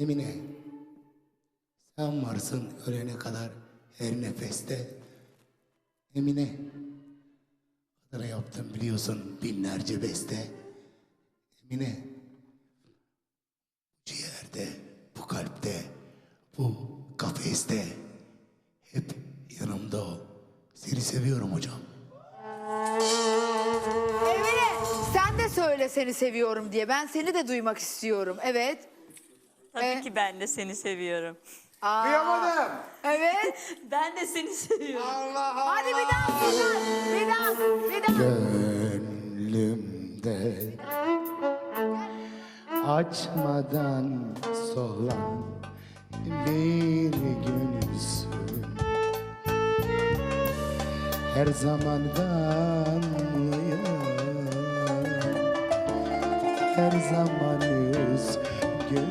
Emine, sen varsın ölene kadar her nefeste. Emine, kadına yaptım biliyorsun binlerce beste. Emine, bu ciğerde, bu kalpte, bu kafeste hep yanımda o. Seni seviyorum hocam. Emine sen de söyle seni seviyorum diye. Ben seni de duymak istiyorum. Evet. Tabii Ee? ki ben de seni seviyorum. Aa, Duyamadım. evet. Ben de seni seviyorum. Allah Allah. Hadi bir daha bir daha bir daha bir daha. Gönlümde açmadan solan bir gülsün Her zamandan uyan Her zaman yüz gül